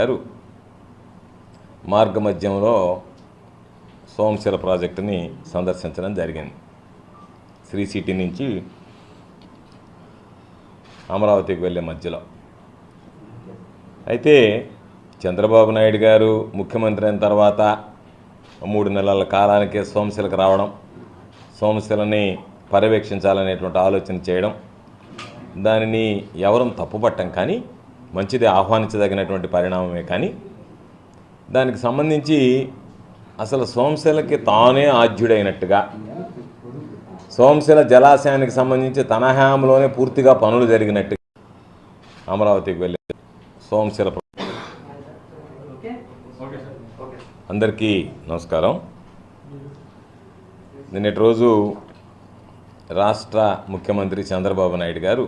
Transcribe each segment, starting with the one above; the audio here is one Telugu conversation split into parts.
గారు మార్గమధ్యంలో సోమశిల ప్రాజెక్టుని సందర్శించడం జరిగింది. శ్రీ సిటీ నుంచి అమరావతికి వెళ్ళే మధ్యలో. అయితే చంద్రబాబు నాయుడు గారు ముఖ్యమంత్రి అయిన తర్వాత మూడు నెలల కాలానికే సోమశిలకు రావడం సోమశిలని పర్యవేక్షించాలనేటువంటి ఆలోచన చేయడం దానిని ఎవరం తప్పుపట్టం కానీ మంచిది ఆహ్వానించదగినటువంటి పరిణామమే. కానీ దానికి సంబంధించి అసలు సోమశిలకి తానే ఆద్యుడైనట్టుగా సోమశిల జలాశయానికి సంబంధించి తన హయాంలోనే పూర్తిగా పనులు జరిగినట్టుగా అమరావతికి వెళ్ళే సోమశిల అందరికీ నమస్కారం. నిన్నటి రోజు రాష్ట్ర ముఖ్యమంత్రి చంద్రబాబు నాయుడు గారు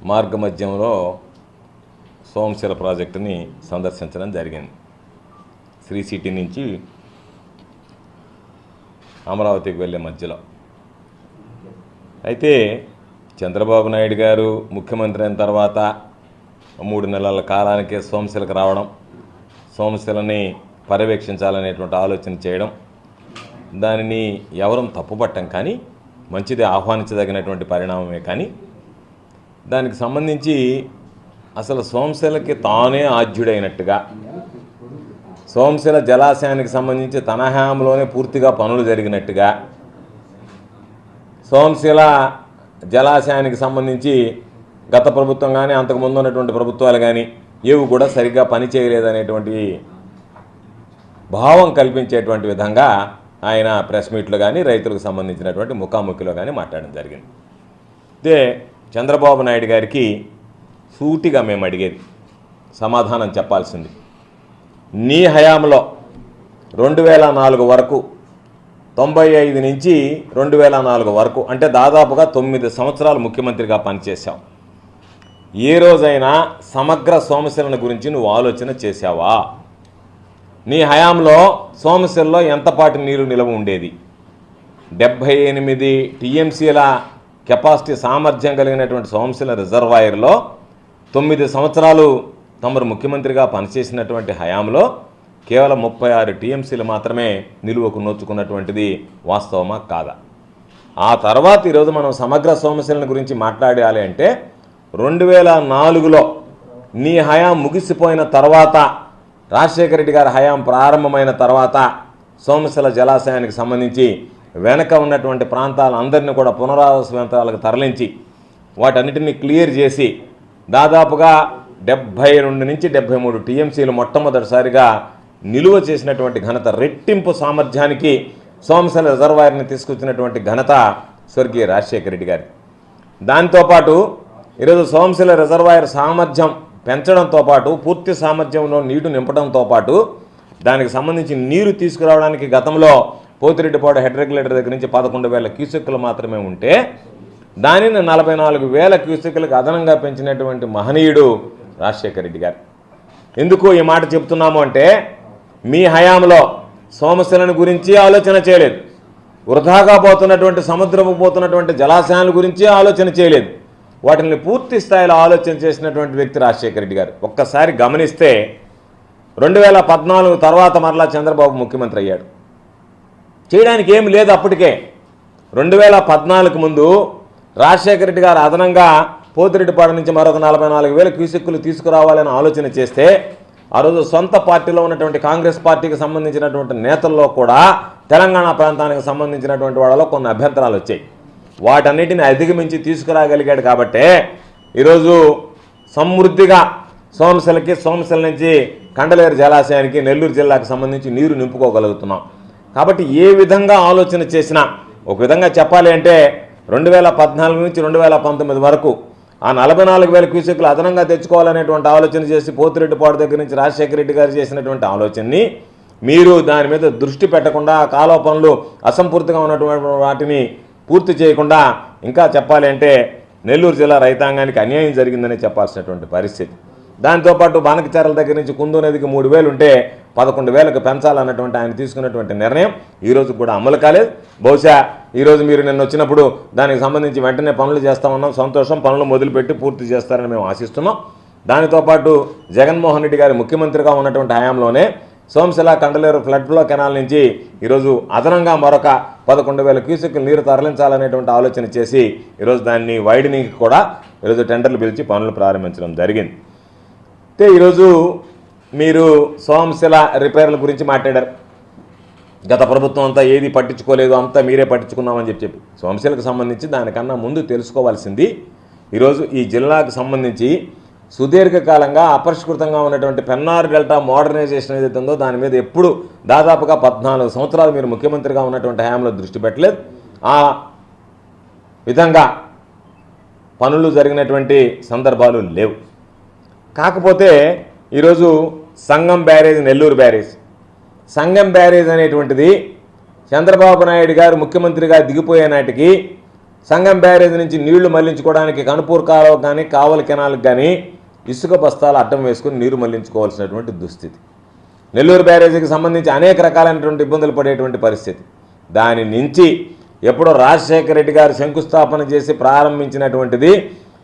మార్గమధ్యంలో సోమశిల ప్రాజెక్టుని సందర్శించడం జరిగింది. శ్రీ సిటీ నుంచి అమరావతికి వెళ్ళే మధ్యలో. అయితే చంద్రబాబు నాయుడు గారు ముఖ్యమంత్రి అయిన తర్వాత మూడు నెలల కాలానికే సోమశిలకు రావడం సోమశిలని పర్యవేక్షించాలనేటువంటి ఆలోచన చేయడం దానిని ఎవరం తప్పుపట్టం కానీ మంచిది ఆహ్వానించదగినటువంటి పరిణామమే కానీ దానికి సంబంధించి అసలు సోమశిలకి తానే ఆద్యుడైనట్టుగా. సోమశిల జలాశయానికి సంబంధించి తన హయాంలోనే పూర్తిగా పనులు జరిగినట్టుగా. సోమశిల జలాశయానికి సంబంధించి గత ప్రభుత్వం కానీ అంతకుముందు ఉన్నటువంటి ప్రభుత్వాలు కానీ ఏవి కూడా సరిగ్గా పనిచేయలేదనేటువంటి భావం కల్పించేటువంటి విధంగా ఆయన ప్రెస్ మీట్లు కానీ రైతులకు సంబంధించినటువంటి ముఖాముఖిలో కానీ మాట్లాడడం జరిగింది. అయితే చంద్రబాబు నాయుడు గారికి సూటిగా మేము అడిగేది సమాధానం చెప్పాల్సింది. నీ హయాంలో రెండు వేల నాలుగు వరకు తొంభై ఐదు నుంచి రెండు వేల నాలుగు వరకు అంటే దాదాపుగా తొమ్మిది సంవత్సరాలు ముఖ్యమంత్రిగా పనిచేశావు. ఏ రోజైనా సమగ్ర సోమశిలన గురించి నువ్వు ఆలోచన చేశావా? నీ హయాంలో సోమశిలలో ఎంతపాటి నీరు నిలవ ఉండేది? డెబ్భై ఎనిమిది టీఎంసీల కెపాసిటీ సామర్థ్యం కలిగినటువంటి సోమశిల రిజర్వాయర్లో తొమ్మిది సంవత్సరాలు తమరు ముఖ్యమంత్రిగా పనిచేసినటువంటి హయాంలో కేవలం ముప్పై ఆరు టీఎంసీలు మాత్రమే నిలువకు నోచుకున్నటువంటిది వాస్తవమా కాదా? ఆ తర్వాత ఈరోజు మనం సమగ్ర సోమశీలన గురించి మాట్లాడాలి అంటే రెండు వేల నాలుగులో నీ హయాం ముగిసిపోయిన తర్వాత రాజశేఖర రెడ్డి గారి హయాం ప్రారంభమైన తర్వాత సోమశిల జలాశయానికి సంబంధించి వెనక ఉన్నటువంటి ప్రాంతాలందరినీ కూడా పునరావాస ప్రాంతాలకు తరలించి వాటన్నిటిని క్లియర్ చేసి దాదాపుగా డెబ్భై రెండు నుంచి డెబ్భై మూడు టీఎంసీలు మొట్టమొదటిసారిగా నిలువ చేసినటువంటి ఘనత రెట్టింపు సామర్థ్యానికి సోమశల రిజర్వాయర్ని తీసుకొచ్చినటువంటి ఘనత స్వర్గీయ రాజశేఖర రెడ్డి గారి. దాంతోపాటు ఈరోజు సోమశిల రిజర్వాయర్ సామర్థ్యం పెంచడంతో పాటు పూర్తి సామర్థ్యంలో నీరు నింపడంతో పాటు దానికి సంబంధించి నీరు తీసుకురావడానికి గతంలో పోతిరెడ్డిపాడు హెడ్ రెగ్యులేటర్ దగ్గర నుంచి పదకొండు వేల క్యూసెక్కులు మాత్రమే ఉంటే దానిని నలభై నాలుగు వేల క్యూసెక్కులకు అదనంగా పెంచినటువంటి మహనీయుడు రాజశేఖర రెడ్డి గారు. ఎందుకు ఈ మాట చెప్తున్నాము అంటే మీ హయాంలో సోమశిలను గురించి ఆలోచన చేయలేదు. వృధాగా పోతున్నటువంటి సముద్రపు పోతున్నటువంటి జలాశయాల గురించి ఆలోచన చేయలేదు. వాటిని పూర్తి స్థాయిలో ఆలోచన చేసినటువంటి వ్యక్తి రాజశేఖర రెడ్డి గారు. ఒక్కసారి గమనిస్తే రెండు వేల పద్నాలుగు తర్వాత మరలా చంద్రబాబు ముఖ్యమంత్రి అయ్యాడు. చేయడానికి ఏమి లేదు అప్పటికే. రెండు వేల పద్నాలుగు ముందు రాజశేఖర రెడ్డి గారు అదనంగా పోతిరెడ్డిపాడు నుంచి మరొక నలభై నాలుగు వేల క్యూసెక్కులు తీసుకురావాలని ఆలోచన చేస్తే ఆ రోజు సొంత పార్టీలో ఉన్నటువంటి కాంగ్రెస్ పార్టీకి సంబంధించినటువంటి నేతల్లో కూడా తెలంగాణ ప్రాంతానికి సంబంధించినటువంటి వాళ్ళలో కొన్ని అభ్యంతరాలు వచ్చాయి. వాటన్నిటిని అధిగమించి తీసుకురాగలిగాడు కాబట్టే ఈరోజు సమృద్ధిగా సోమశిలకి సోమశల నుంచి కండలేరు జలాశయానికి నెల్లూరు జిల్లాకు సంబంధించి నీరు నింపుకోగలుగుతున్నాం. కాబట్టి ఏ విధంగా ఆలోచన చేసినా ఒక విధంగా చెప్పాలి అంటే రెండు వేల పద్నాలుగు నుంచి రెండు వేల పంతొమ్మిది వరకు ఆ నలభై నాలుగు వేల క్యూసెక్లు అదనంగా తెచ్చుకోవాలనేటువంటి ఆలోచన చేసి పోతిరెడ్డిపాడు దగ్గర నుంచి రాజశేఖర రెడ్డి గారు చేసినటువంటి ఆలోచనని మీరు దాని మీద దృష్టి పెట్టకుండా కాలువ పనులు అసంపూర్తిగా ఉన్నటువంటి వాటిని పూర్తి చేయకుండా ఇంకా చెప్పాలి అంటే నెల్లూరు జిల్లా రైతాంగానికి అన్యాయం జరిగిందని చెప్పాల్సినటువంటి పరిస్థితి. దాంతోపాటు బానకచారల దగ్గర నుంచి కుందు నదికి మూడు వేలు ఉంటే పదకొండు వేలకు పెంచాలన్నటువంటి ఆయన తీసుకున్నటువంటి నిర్ణయం ఈ రోజు కూడా అమలు కాలేదు. బహుశా ఈరోజు మీరు నిన్న వచ్చినప్పుడు దానికి సంబంధించి వెంటనే పనులు చేస్తామన్నాం సంతోషం పనులు మొదలుపెట్టి పూర్తి చేస్తారని మేము ఆశిస్తున్నాం. దానితో పాటు జగన్మోహన్ రెడ్డి గారి ముఖ్యమంత్రిగా ఉన్నటువంటి హయాంలోనే Somasila Kandaleru flood flow canal నుంచి ఈరోజు అదనంగా మరొక పదకొండు వేల క్యూసెక్లు నీరు తరలించాలనేటువంటి ఆలోచన చేసి ఈరోజు దాన్ని వైడనింగ్కి కూడా ఈరోజు టెండర్లు పిలిచి పనులు ప్రారంభించడం జరిగింది. అయితే ఈరోజు మీరు సోమశిల రిపేర్ల గురించి మాట్లాడారు. గత ప్రభుత్వం అంతా ఏది పట్టించుకోలేదు అంతా మీరే పట్టించుకున్నామని చెప్పి చెప్పి. సోమశిలకు సంబంధించి దానికన్నా ముందు తెలుసుకోవాల్సింది ఈరోజు ఈ జిల్లాకు సంబంధించి సుదీర్ఘకాలంగా అపరిష్కృతంగా ఉన్నటువంటి పెన్నార్ డెల్టా మోడర్నైజేషన్ ఏదైతే ఉందో దాని మీద ఎప్పుడు దాదాపుగా పద్నాలుగు సంవత్సరాలు మీరు ముఖ్యమంత్రిగా ఉన్నటువంటి హయాంలో దృష్టి పెట్టలేదు. ఆ విధంగా పనులు జరిగినటువంటి సందర్భాలు లేవు. కాకపోతే ఈరోజు Sangam barrage Nellore barrage. Sangam barrage అనేటువంటిది చంద్రబాబు నాయుడు గారు ముఖ్యమంత్రిగా దిగిపోయే నాటికి సంగం బ్యారేజ్ నుంచి నీళ్ళు మళ్ళించుకోవడానికి కనుపూర్ కాలువ కానీ కావల కెనాలకు కానీ ఇసుక బస్తాలు అడ్డం వేసుకుని నీరు మళ్ళించుకోవాల్సినటువంటి దుస్థితి. నెల్లూరు బ్యారేజీకి సంబంధించి అనేక రకాలైనటువంటి ఇబ్బందులు పడేటువంటి పరిస్థితి. దాని నుంచి ఎప్పుడో రాజశేఖర రెడ్డి గారు శంకుస్థాపన చేసి ప్రారంభించినటువంటిది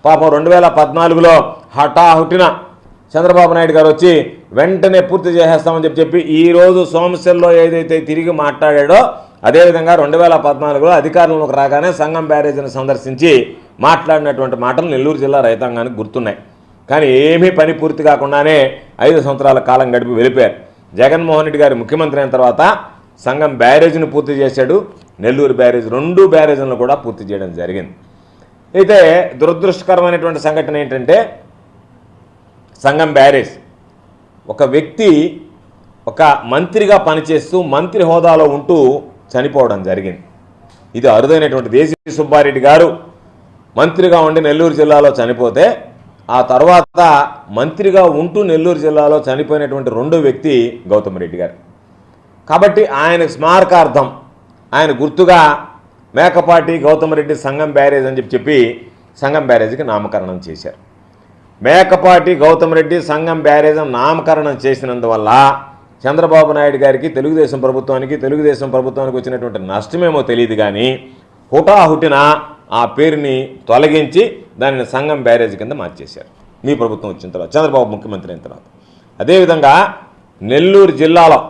పాపం రెండు వేల పద్నాలుగులో హఠాహుటిన చంద్రబాబు నాయుడు గారు వచ్చి వెంటనే పూర్తి చేసేస్తామని చెప్పి చెప్పి ఈరోజు సోమశిల్లో ఏదైతే తిరిగి మాట్లాడాడో అదేవిధంగా రెండు వేల పద్నాలుగులో అధికారంలోకి రాగానే సంఘం బ్యారేజీని సందర్శించి మాట్లాడినటువంటి మాటలు నెల్లూరు జిల్లా రైతాంగానికి గుర్తున్నాయి. కానీ ఏమీ పని పూర్తి కాకుండానే ఐదు సంవత్సరాల కాలం గడిపి వెళ్ళిపోయారు. జగన్మోహన్ రెడ్డి గారు ముఖ్యమంత్రి అయిన తర్వాత సంఘం బ్యారేజీని పూర్తి చేశాడు. నెల్లూరు బ్యారేజ్ రెండు బ్యారేజీలను కూడా పూర్తి చేయడం జరిగింది. అయితే దురదృష్టకరమైనటువంటి సంఘటన ఏంటంటే సంగం బ్యారేజ్. ఒక వ్యక్తి ఒక మంత్రిగా పనిచేస్తూ మంత్రి హోదాలో ఉంటూ చనిపోవడం జరిగింది. ఇది అరుదైనటువంటి దేశీ సుబ్బారెడ్డి గారు మంత్రిగా ఉండి నెల్లూరు జిల్లాలో చనిపోతే ఆ తర్వాత మంత్రిగా ఉంటూ నెల్లూరు జిల్లాలో చనిపోయినటువంటి రెండో వ్యక్తి గౌతమ్ రెడ్డి గారు. కాబట్టి ఆయన స్మారకార్థం ఆయన గుర్తుగా మేకపాటి గౌతమ్ రెడ్డి సంగం బ్యారేజ్ అని చెప్పి చెప్పి సంగం బ్యారేజ్కి నామకరణం చేశారు. మేకపాటి గౌతమ్ రెడ్డి సంఘం బ్యారేజం నామకరణం చేసినందువల్ల చంద్రబాబు నాయుడు గారికి తెలుగుదేశం ప్రభుత్వానికి తెలుగుదేశం ప్రభుత్వానికి వచ్చినటువంటి నష్టమేమో తెలియదు కానీ హుటాహుటిన ఆ పేరుని తొలగించి దానిని సంఘం బ్యారేజ్ కింద మార్చేశారు. మీ ప్రభుత్వం వచ్చిన తర్వాత చంద్రబాబు ముఖ్యమంత్రి అయిన తర్వాత. అదేవిధంగా నెల్లూరు జిల్లాలో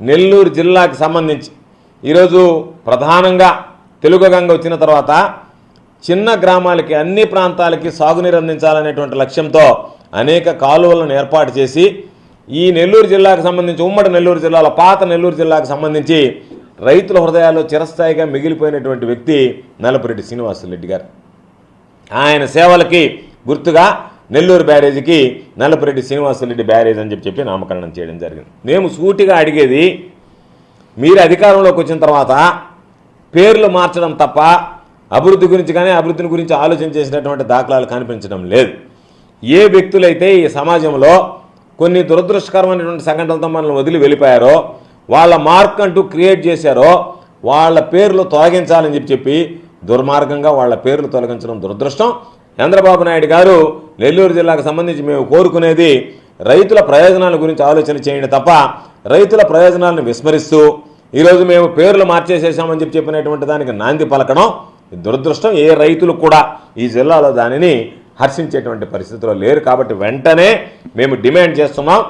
నెల్లూరు జిల్లాకి సంబంధించి ఈరోజు ప్రధానంగా తెలుగు గంగ వచ్చిన తర్వాత చిన్న గ్రామాలకి అన్ని ప్రాంతాలకి సాగునీరు అందించాలనేటువంటి లక్ష్యంతో అనేక కాలువలను ఏర్పాటు చేసి ఈ నెల్లూరు జిల్లాకు సంబంధించి ఉమ్మడి నెల్లూరు జిల్లాలో పాత నెల్లూరు జిల్లాకు సంబంధించి రైతుల హృదయాల్లో చిరస్థాయిగా మిగిలిపోయినటువంటి వ్యక్తి నలపరెడ్డి శ్రీనివాసరెడ్డి గారు. ఆయన సేవలకి గుర్తుగా నెల్లూరు బ్యారేజీకి నలపరెడ్డి శ్రీనివాసరెడ్డి బ్యారేజ్ అని చెప్పి చెప్పి నామకరణం చేయడం జరిగింది. మేము సూటిగా అడిగేది మీరు అధికారంలోకి వచ్చిన తర్వాత పేర్లు మార్చడం తప్ప అభివృద్ధి గురించి కానీ అభివృద్ధిని గురించి ఆలోచన చేసినటువంటి దాఖలాలు కనిపించడం లేదు. ఏ వ్యక్తులైతే ఈ సమాజంలో కొన్ని దురదృష్టకరమైనటువంటి సంఘటనలతో మనల్ని వదిలి వెళ్ళిపోయారో వాళ్ళ మార్క్ అంటూ క్రియేట్ చేశారో వాళ్ళ పేర్లు తొలగించాలని చెప్పి చెప్పి దుర్మార్గంగా వాళ్ళ పేర్లు తొలగించడం దురదృష్టం. చంద్రబాబు నాయుడు గారు నెల్లూరు జిల్లాకు సంబంధించి మేము కోరుకునేది రైతుల ప్రయోజనాల గురించి ఆలోచన చేయండి తప్ప రైతుల ప్రయోజనాలను విస్మరిస్తూ ఈరోజు మేము పేర్లు మార్చేసేసామని చెప్పి చెప్పినటువంటి దానికి నాంది పలకడం దురదృష్టం ఏ రైతులు కూడా ఈ జిల్లాలో దానిని హర్షించేటువంటి పరిస్థితిలో లేరు. కాబట్టి వెంటనే మేము డిమాండ్ చేస్తున్నాం.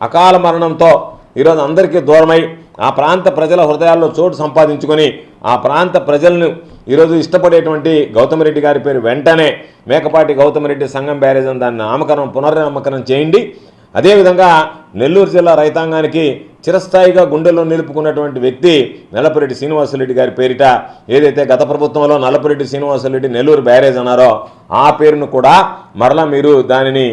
అకాల మరణంతో ఈరోజు అందరికీ దూరమై ఆ ప్రాంత ప్రజల హృదయాల్లో చోటు సంపాదించుకొని ఆ ప్రాంత ప్రజలను ఈరోజు ఇష్టపడేటువంటి గౌతమ్ రెడ్డి గారి పేరు వెంటనే మేకపాటి గౌతమ్ రెడ్డి సంఘం బ్యారేజ్ అని దాన్ని నామకరణం పునర్నామకరణం చేయండి. అదేవిధంగా నెల్లూరు జిల్లా రైతాంగానికి చిరస్థాయిగా గుండెల్లో నిలుపుకున్నటువంటి వ్యక్తి నలపరెడ్డి శ్రీనివాసరెడ్డి గారి పేరిట ఏదైతే గత ప్రభుత్వంలో నలపరెడ్డి శ్రీనివాసరెడ్డి నెల్లూరు బ్యారేజ్ అన్నారో ఆ పేరును కూడా మరలా మీరు దానిని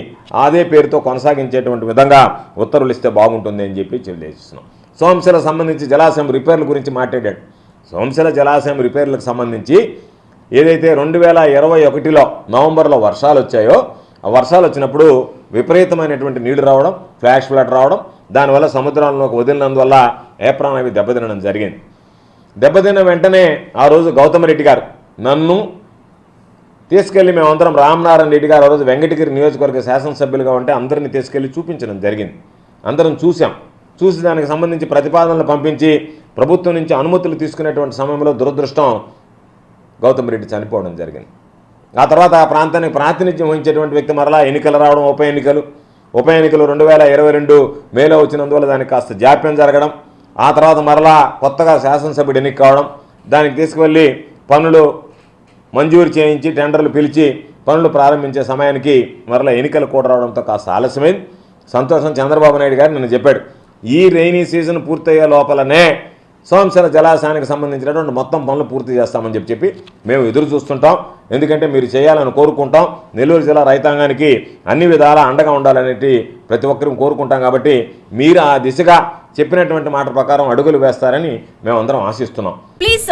అదే పేరుతో కొనసాగించేటువంటి విధంగా ఉత్తర్వులు ఇస్తే బాగుంటుంది అని చెప్పి తెలియజేస్తున్నాం. సోంశిల సంబంధించి జలాశయం రిపేర్ల గురించి మాట్లాడాడు. సోంశిల జలాశయం రిపేర్లకు సంబంధించి ఏదైతే రెండు వేల ఇరవై ఒకటిలో నవంబర్లో వర్షాలు వచ్చాయో ఆ వర్షాలు వచ్చినప్పుడు విపరీతమైనటువంటి నీళ్ళు రావడం ఫ్లాష్ ఫ్లడ్ రావడం దానివల్ల సముద్రంలోకి వదిలినందువల్ల ఏప్రాన్ అవి దెబ్బతినడం జరిగింది. దెబ్బతిన్న వెంటనే ఆ రోజు గౌతమరెడ్డి గారు నన్ను తీసుకెళ్ళి మేమందరం రామనారాయణ రెడ్డి గారు ఆ రోజు వెంకటగిరి నియోజకవర్గ శాసనసభ్యులుగా ఉంటే అందరిని తీసుకెళ్ళి చూపించడం జరిగింది. అందరం చూసాం చూసి దానికి సంబంధించి ప్రతిపాదనలు పంపించి ప్రభుత్వం నుంచి అనుమతులు తీసుకునేటువంటి సమయంలో దురదృష్టం గౌతమ్ రెడ్డి చనిపోవడం జరిగింది. ఆ తర్వాత ఆ ప్రాంతానికి ప్రాతినిధ్యం వహించేటువంటి వ్యక్తి మరలా ఎన్నికలు రావడం ఉప ఎన్నికలు ఉప ఎన్నికలు రెండు వేల ఇరవై రెండు మేలో వచ్చినందువల్ల దానికి కాస్త జాప్యం జరగడం ఆ తర్వాత మరలా కొత్తగా శాసనసభ్యుడు ఎన్నిక కావడం దానికి తీసుకువెళ్ళి పనులు మంజూరు చేయించి టెండర్లు పిలిచి పనులు ప్రారంభించే సమయానికి మరలా ఎన్నికలు కూడా రావడంతో కాస్త ఆలస్యమైంది. సంతోషం చంద్రబాబు నాయుడు గారు నిన్న చెప్పాడు ఈ రైనీ సీజన్ పూర్తయ్యే లోపలనే సోమశిల జలాశయానికి సంబంధించినటువంటి మొత్తం పనులు పూర్తి చేస్తామని చెప్పి చెప్పి మేము ఎదురు చూస్తుంటాం. ఎందుకంటే మీరు చేయాలని కోరుకుంటాం. నెల్లూరు జిల్లా రైతాంగానికి అన్ని విధాలా అండగా ఉండాలనేటి ప్రతి ఒక్కరూ కోరుకుంటాం కాబట్టి మీరు ఆ దిశగా చెప్పినటువంటి మాట ప్రకారం అడుగులు వేస్తారని మేమందరం ఆశిస్తున్నాం. ప్లీజ్.